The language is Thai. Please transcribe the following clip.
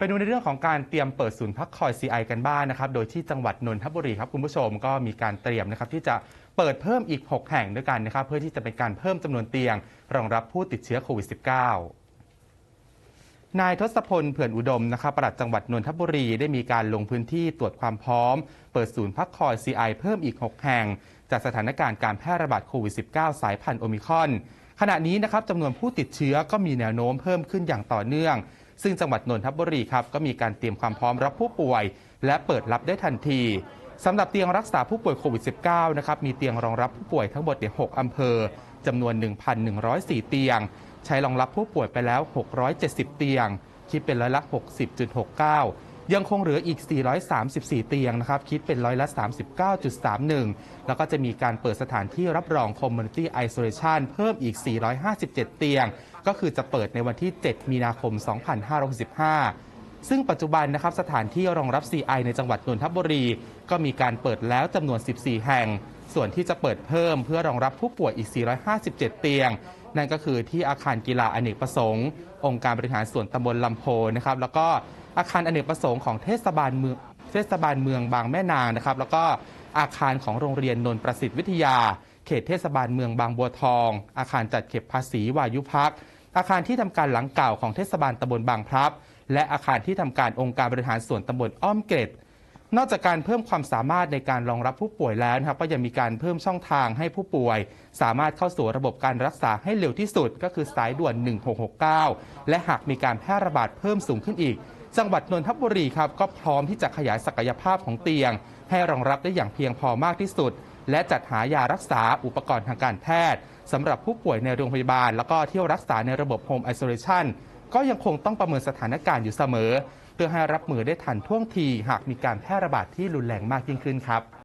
ไปดูในเรื่องของการเตรียมเปิดศูนย์พักคอย CI กันบ้างนะครับ โดยที่จังหวัดนนทบุรีครับคุณผู้ชมก็มีการเตรียมนะครับที่จะเปิดเพิ่มอีก 6 แห่งด้วยกันนะครับ เพื่อที่จะเป็นการเพิ่มจำนวนเตียง รองรับผู้ติดเชื้อโควิด -19 นายทศพลเผื่อนอุดมนะครับปลัดจังหวัดนนทบุรีได้มีการลงพื้นที่ตรวจความพร้อม เปิดศูนย์พักคอย CI เพิ่มอีก 6 แห่ง จากสถานการณ์การแพร่ระบาดโควิด -19 สายพันธุ์โอมิครอนขณะนี้นะครับจำนวนผู้ติดเชื้อก็มีแนวโน้มเพิ่มขึ้นอย่างต่อเนื่อง ซึ่งจังหวัดนนทบุรีครับก็มีการเตรียมความพร้อมรับผู้ป่วย และเปิดรับได้ทันทีสำหรับเตียงรักษาผู้ป่วยโควิด -19 นะครับมีเตียงรองรับผู้ป่วยทั้งหมดใน6อำเภอจำนวน 1,104 เตียง ใช้รองรับผู้ป่วยไปแล้ว 670 เตียง คิดเป็นร้อยละ 60.69 ยังคงเหลืออีก 434 เตียงนะครับคิดเป็นร้อยละ 39.31 แล้วก็จะมีการเปิดสถานที่รับรอง Community Isolation เพิ่มอีก 457 เตียง ก็คือจะเปิดในวันที่ 7 มีนาคม 2565ซึ่งปัจจุบันนะครับสถานที่รองรับ CI ในจังหวัดนนทบุรี ก็มีการเปิดแล้วจำนวน 14 แห่ง ส่วนที่จะเปิดเพิ่มเพื่อรองรับผู้ป่วยอีก 457 เตียง นั่นก็คือที่อาคารกีฬาอเนกประสงค์ องค์การบริหารส่วนตำบลลำโพนะครับแล้วก็ อาคารอเนกประสงค์ของเทศบาลเมืองเทศบาลเมืองบางแม่นางนะครับ แล้วก็อาคารของโรงเรียนนนท์ประสิทธิวิทยา เขตเทศบาลเมืองบางบัวทอง อาคารจัดเก็บภาษีวายุพัก อาคารที่ทำการหลังเก่าของเทศบาลตำบลบางพลับ และอาคารที่ทำการองค์การบริหารส่วนตำบลอ้อมเกร็ดนอกจากการเพิ่มความสามารถในการรองรับผู้ป่วยแล้วนะครับก็ยังมีการเพิ่มช่องทางให้ผู้ป่วย สามารถเข้าสู่ระบบการรักษาให้เร็วที่สุด ก็คือสายด่วน 1669 และหากมีการแพร่ระบาดเพิ่มสูงขึ้นอีก จังหวัดนนทบุรีครับก็พร้อมที่จะขยายศักยภาพของเตียง ให้รองรับได้อย่างเพียงพอมากที่สุด และจัดหายารักษาอุปกรณ์ทางการแพทย์สำหรับผู้ป่วยในโรงพยาบาล แล้วก็เที่ยวรักษาในระบบโฮมไอโซเลชันก็ยังคงต้องประเมินสถานการณ์อยู่เสมอ เพื่อให้รับมือได้ทันท่วงทีหากมีการแพร่ระบาดที่รุนแรงมากยิ่งขึ้นครับ